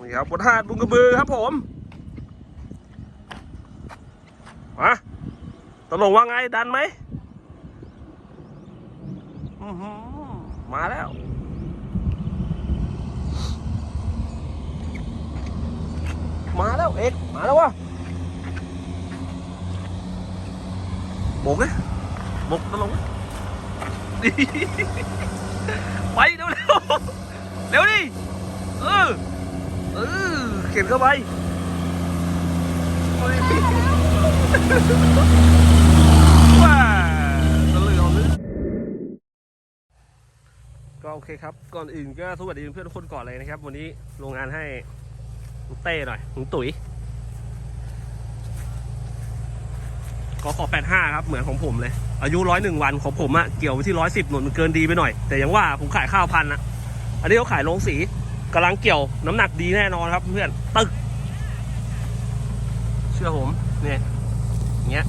นี่ครับบนหาดบุงกระบือครับผมมาตลงว่าไงดันไหมมาแล้วมาแล้วเอกมาแล้ววะบกเลยบกตลงไปเร็วเร็วเร็วดิ ข็นเข้าไปว้าตะลึงเอาเลยก็โอเคครับ ก่อนอื่นก็สวัสดีเพื่อนทุกคนก่อนเลยนะครับ วันนี้โรงงานให้เต้หน่อยลุงตุ๋ยขอขอแปดห้าครับ เหมือนของผมเลย อายุร้อยหนึ่งวันของผมอะเกี่ยวไปที่ร้อยสิบหนุนมันเกินดีไปหน่อย แต่ยังว่าผมขายข้าวพันอะอันนี้เขาขายลงสี กำลังเกี่ยวน้ำหนักดีแน่นอนครับเพื่อนตึก เชื่อผมเนี่ยเงี้ย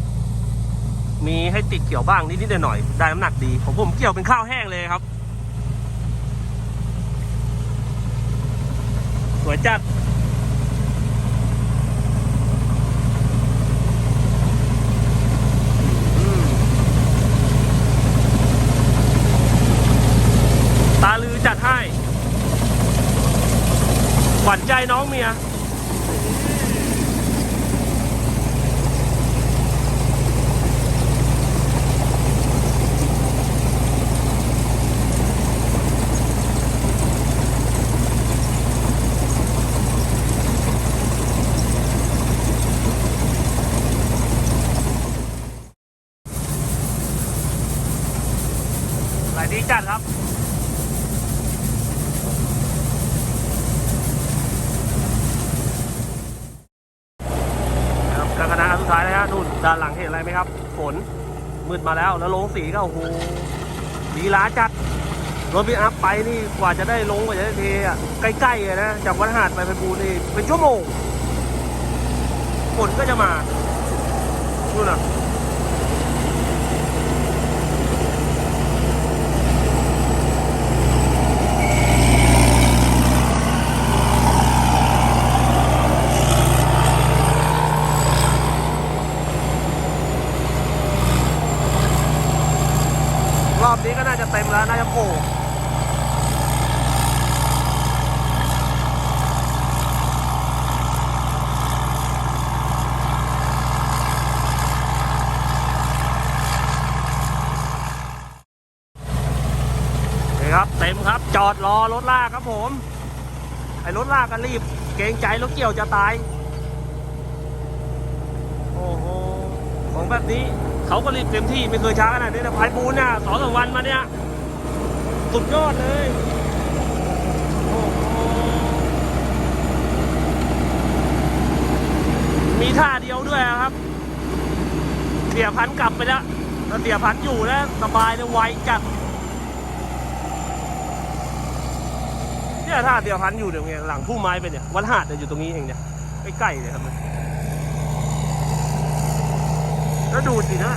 มีให้ติดเกี่ยวบ้างนิดๆหน่อยๆได้น้ำหนักดีของผมเกี่ยวเป็นข้าวแห้งเลยครับ สวยจัด ตาลือจัดให้ หวา น้องเมียหลายดีจัดครับกระนาสุดท้ายแล้วฮะนู่นด้านหลังเห็นอะ ไรไหมครับ ฝนมืดมาแล้วแล้วลงสีก็โอ้โหดีล้าจัดรถพี่อัพไปนี่กว่าจะได้ลงกว่าจะได้เทอะใกล้ๆเลยนะจากวัดหาดไปไปบูนี่เป็นชั่วโมงฝนก็จะมาดูนน่ะรอบนี้ก็น่าจะเต็มแล้ว น่าจะโผล่นี่ ครับ จอดรอรถลากครับผม ไอ้รถลากก็รีบ เกรงใจรถเกี่ยวจะตาย โอ้โห ของแบบนี้เขาก็รีบเต็มที่ไม่เคยช้าขนาดนี้นะพายปูนเนี่ยสองสามวันมาเนี่ยสุดยอดเลยมีท่าเดียวด้วยครับ เสียพันกลับไปแล้วเสียพันอยู่แล้วสบายเลยไวจัด เนี่ยท่าเสียวพันอยู่เดี๋ยวไงหลังพุ่มไม้ไปเนี่ยวัดหาดเนี่ยอยู่ตรงนี้เองเนี่ยใกล้ๆเลยครับแล้วดูสินะ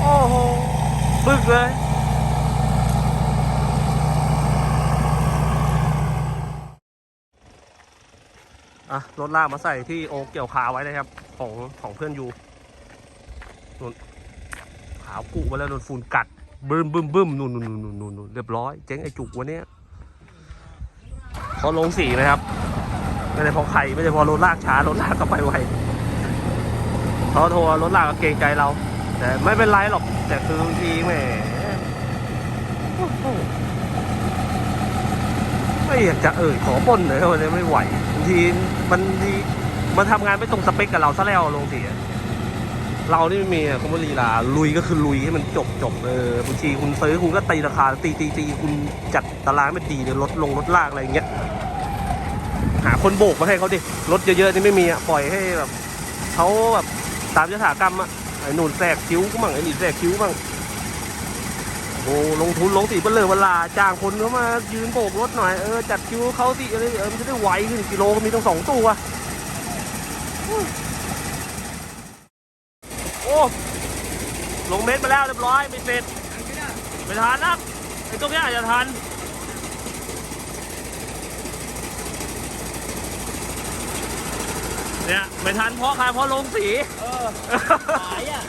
โอ้โหบึกเลยอะรถลากมาใส่ที่โอเกี่ยวขาไว้นะครับ ของของเพื่อนยูนุ่นขาวกุมาแล้วนุ่นฝุ่นกัด บึ้มบึ้มบึ้มนุ่นนุ่นนุ่นนุ่นนุ่นเรียบร้อย เจ๊งไอจุกวันนี้ยเขาลงสีนะครับ ไม่ได้พอใครไม่ได้พอรถลากช้ารถลากก็ไปไวเขาโทรรถลากก็เกรงใจเรา แต่ไม่เป็นไรหรอก แต่คือบางทีแมโอ้โหไม่อยากจะเอ่ยขอป้นเลยวันนี้ไม่ไหวบางทีมันทีมันทำงานไม่ตรงสเปคกับเราซะแล้วลงสีย เรานี่ไม่มีอะคอมลีลาลุยก็คือลุยให้มันจบจบเออบางทีคุณซื้อคุณก็ตีราคาตีตีตีคุณจัดตารางไม่ดีเดี๋ยวลดลงลดลากอะไรอย่างเงี้ยหาคนโบกมาให้เขาดิรถเยอะๆนี่ไม่มีอะปล่อยให้แบบเขาแบบตามยถากรรมอะไอ้หนุนแทรกคิ้วก็มั่งไอ้นี่แทรกคิ้วมั่งโอ้ลงทุนลงสีเบลเลอเวลาจ้างคนเขามายืนโบกรถหน่อยเออจัดคิ้วเขาสิอะไรเออมันจะได้ไวขึ้นกิโลก็มีตั้งสองตัวอ ลงเม็ดไปแล้วเรียบร้อยไม่เสร็จไม่ทันนะไอ้ตรงนี้อาจจะทันเนี่ยไม่ทันเพราะใครเพราะลงสีเออหายอะ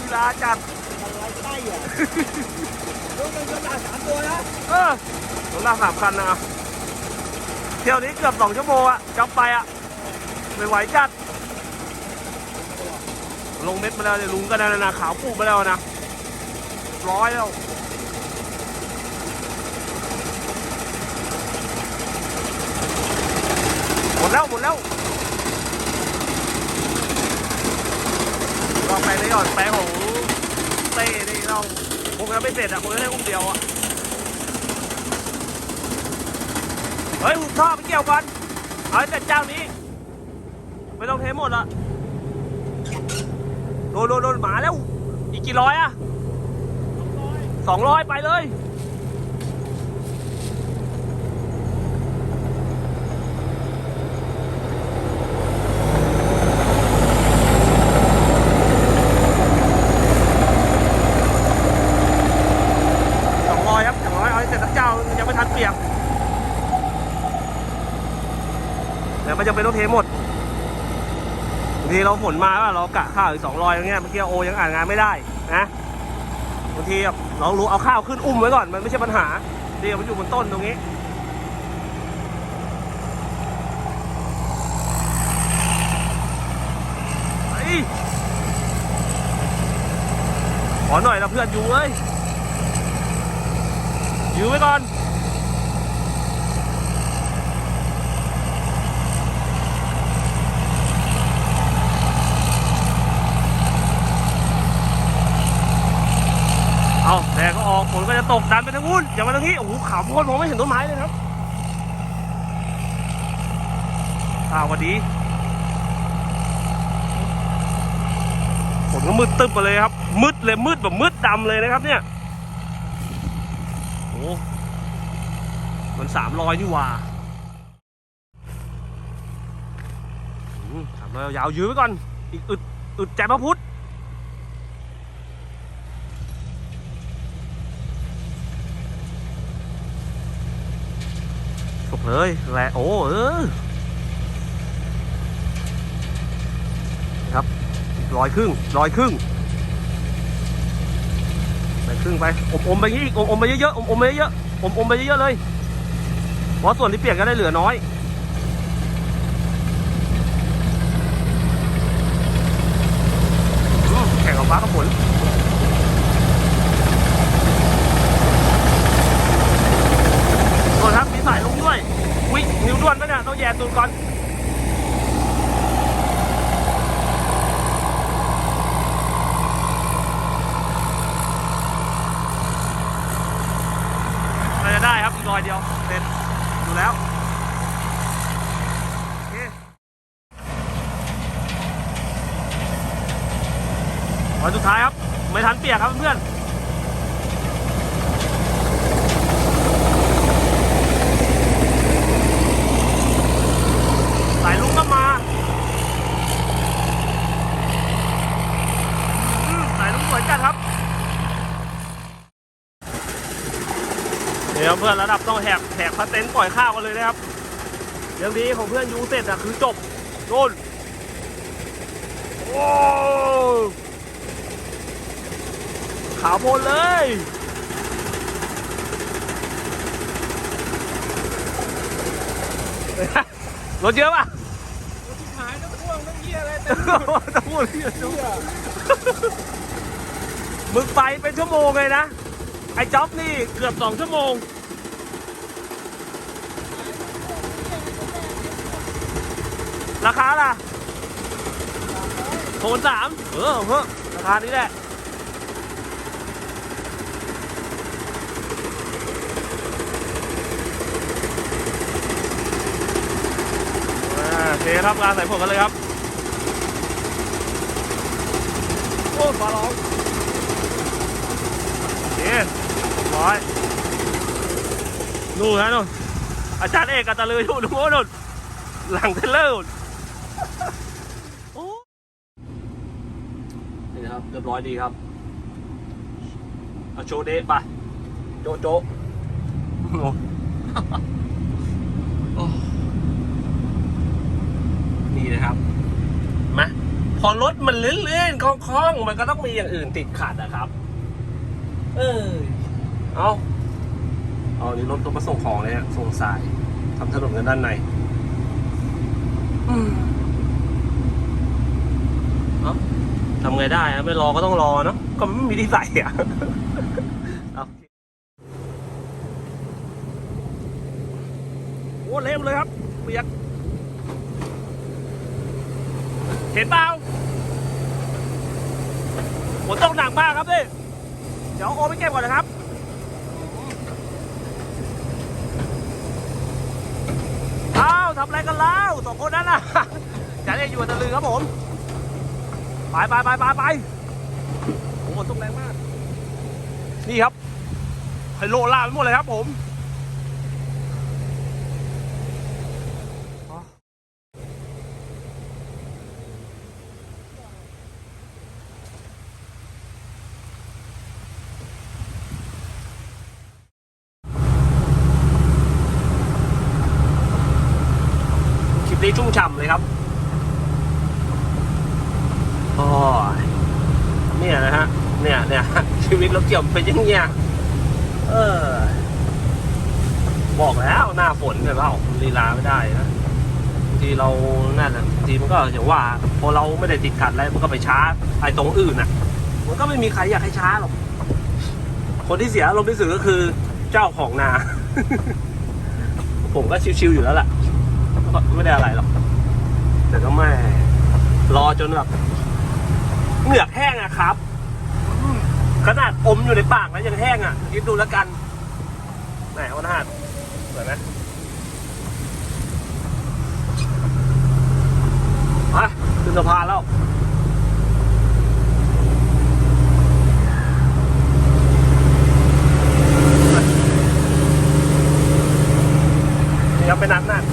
เวลาจัดอะไรใกล้อะลูกมันก็หลักสามตัวนะเออรถลาสามคันนะเที่ยวนี้เกือบสองชั่วโมงอะจับไปอะไม่ไหวจัด ลงเม็ดมาแล้วเนี่ยลุงก็นั่นนะขาวปูมาแล้วนะร้อยแล้วหมดแล้วหมดแล้วลองไปในหยอดแปลของเต้นี่เราคงจะไม่เสร็จอะคงจะได้อุ้มเดียวอะเฮ้ยหุบท่อไปเกี่ยวกันเอาแต่เจ้านี้ไม่ต้องเทหมดละ โดนโดนโดนหมาแล้ว อีกกี่ร้อยอะสองร้อยไปเลยสองร้อยครับสองร้อยเสร็จสักเจ้ายังไม่ทันเปียกเดี๋ยวมันจะเป็นต้องเทหมด ทีเราฝนมาว่าเรากะข้าวอีกสองรอยอย่างเงี้ยเมื่อกี้โอยังอ่านงานไม่ได้นะบางทีเรารู้เอาข้าวขึ้นอุ้มไว้ก่อนมันไม่ใช่ปัญหาเดี๋ยวมันอยู่บนต้นตรงนี้ขอหน่อยละเพื่อนอยู่เอ้ยยื้อไว้ก่อน เอาแดดก็ออกฝนก็จะตกดันไปทางนู้นอย่ามาทางนี้ โอ้โหขาวโพดมองไม่เห็นต้นไม้เลยครับอ้าวสวัสดีฝนก็มืดตึ๊บมาเลยครับ มืดเลยมืดแบบมืดดำเลยนะครับ เนี่ยโอ้มันสามร้อยนี่ว่าสามร้อยยาวยื้อไว้ก่อน อีกอึดอึดใจพระพุทธ เลยแหละโอ้เออครับอีกร้อยครึ่งร้อยครึ่งไปครึ่งไปอมอมๆไปงี้อีกอมอมๆไปเยอะๆอมอมๆไปเยอะๆอมอมๆไปเยอะๆเลยเพราะส่วนที่เปียกก็ได้เหลือน้อยอืมแข่งกับฟ้ากับฝนโทษครับ มีสายลงด้วย วินิ้วด้วน เนี่ยต้องแย่ตูดก่อนน่าจะได้ครับอีกรอยเดียวเสร็จอยู่แล้วโอเครอยสุดท้ายครับ ไม่ทันเปียกครับเพื่อนสายลุกก็มาอื มสายลุกสวยจัดครับเดี๋ยวเพื่อนระดับต้องแหกแหกพาเต็นท์ปล่อยข้าวกันเลยนะครับเรื่องนี้ของเพื่อนยูเสร็จอะคือจบโน่นโอ้ขาวโพลนเลยรถเยอะป่ะหายน้ำพ่วงน้ำเยี่ยอะไรแต่ต้องพูดที่จะ มึงไปเป็นชั่วโมงเลยนะ ไอ้จ๊อบนี่เกือบสองชั่วโมง ราคาล่ะโทนสามเออเฮ้อราคานี้แหละโอเคครับงานใส่ผลกันเลยครับ โอ้ฟ้าร้อง โอเคร้อยนู่นฮะนู่นอาจารย์เอกกับตะลืออยู่นู่นนู่นหลังเทรลเลอร์นู่นโอ้นี่นะครับ เรียบร้อยดีครับเอาโชว์เดะไปโจโจโอ้โอ้นี่นะครับมาพอรถมันลื่นๆคล่องๆ มันก็ต้องมีอย่างอื่นติดขัดนะครับ เออ เอาเอานี่รถต้องมาส่งของเลยฮะส่งสายทำถนนกันด้านในอืมเอาทำไงได้อะไม่รอก็ต้องรอเนาะก็ไม่มีที่ใส่อะเอาโอ้เละหมดเลยครับเปียกเห็นเปล่าฝนตกหนักมากครับนี่เดี๋ยวโอไปเก็บก่อนนะครับอ้าวทำอะไรกันแล้วสองคนนั้นน่ะจะได้อยู่กับตะลือครับผม ไปไปไปไปไปโอ้โหฝนตกแรงมาก นี่ครับไฮโลล่าไปหมดเลยครับผม นี้ชุ่มฉ่ำเลยครับโอ้ยเนี่ยนะฮะ เนี่ยเนี่ยชีวิตรถเกี่ยวเป็นยังเงี้ยเออ บอกแล้วหน้าฝนเนี่ยเปล่าลีลาไม่ได้นะบางทีเราน่าจะบางทีมันก็อย่างว่าพอเราไม่ได้ติดขัดอะไรมันก็ไปช้าไอ้ตรงอื่นน่ะ มันก็ไม่มีใครอยากให้ช้าหรอก คนที่เสียอารมณ์ที่สุดก็คือ เจ้าของนา ผมก็ชิวๆอยู่แล้วล่ะ ไม่ได้อะไรหรอก แต่ก็ไม่รอจนแบบเหงือกแห้งอะครับขนาดอมอยู่ในปากแล้วยังแห้งอะคิดดูแล้วกันไหนวันหาดสวยไหมไปขึ้นสะพานแล้ว นี่ครับไปนัดนั่น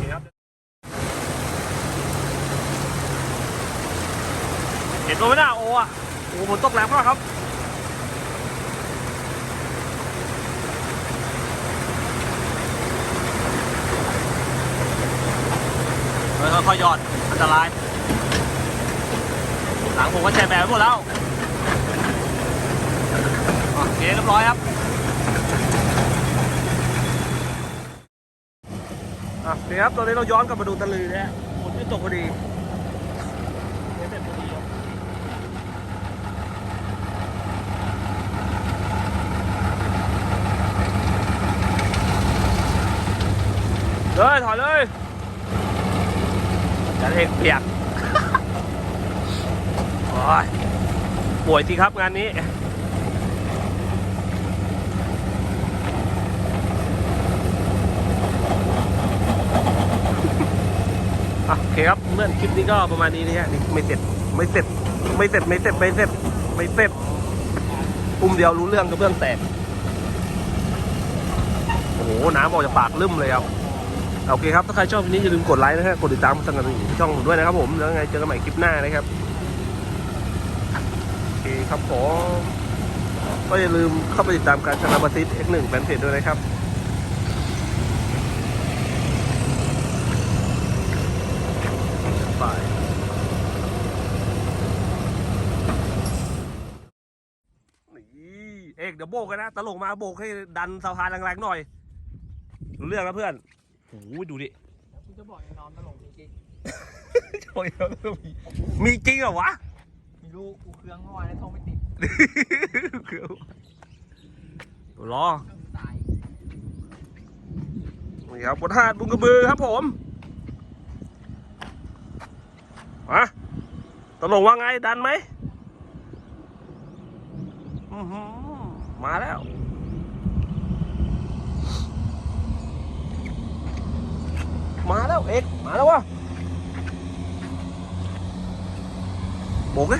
นี่ครับเห็นตัวไหมหน้าโออะโอ้โหฝนตกแรงมากครับ เฮ้ยค่ อยๆหยอดอันตราย หลังผมก็แชร์แบบหมดแล้วโอเคเรียบร้อยครับอะโอเคครับตอนนี้เราย้อนกลับมาดูตะลือนะฮะฝนไม่ตกพอดีเลยถอยเลย จะเอกเปียกโอ้ยป่วยทีครับงานนี้โอเคครับเพื่อนคลิปนี้ก็ประมาณนี้นะฮะนี่ไม่เสร็จไม่เสร็จไม่เสร็จไม่เสร็จไม่เสร็จไม่เสร็จปุ่มเดียวรู้เรื่องก็เบื้องแตกโอ้โหน้ำออกจากปากลืมเลยครับ โอเคครับ ถ้าใครชอบคลิปนี้อย่าลืมกดไลค์นะฮะกดติดตามสั่งกันช่องผมด้วยนะครับผม แล้วไงเจอกันใหม่คลิปหน้านะครับ โอเคครับผมก็อย่าลืมเข้าไปติดตามการชนะบัติส X1 แฟนเพจด้วยนะครับไปนี่เอกเดี๋ยวโบกกันนะ ตลกมาโบกให้ดันสะพานแรงๆหน่อย รู้เรื่องแล้วเพื่อน โอ้โหดูดิกูจะบอกไอ้นอนตลกจริงโอ้ยมีจริงเหรอวะๆไม่รู้กูเครื่องเมื่อวานแล้วโทรไม่ติดรอเครื่องตาย นี่ครับบนหาดบุงกระบือครับผมมาตลกว่าไงดันไหมอื้อหือมาแล้ว มาแล้วเอกมาแล้ววะโบกเล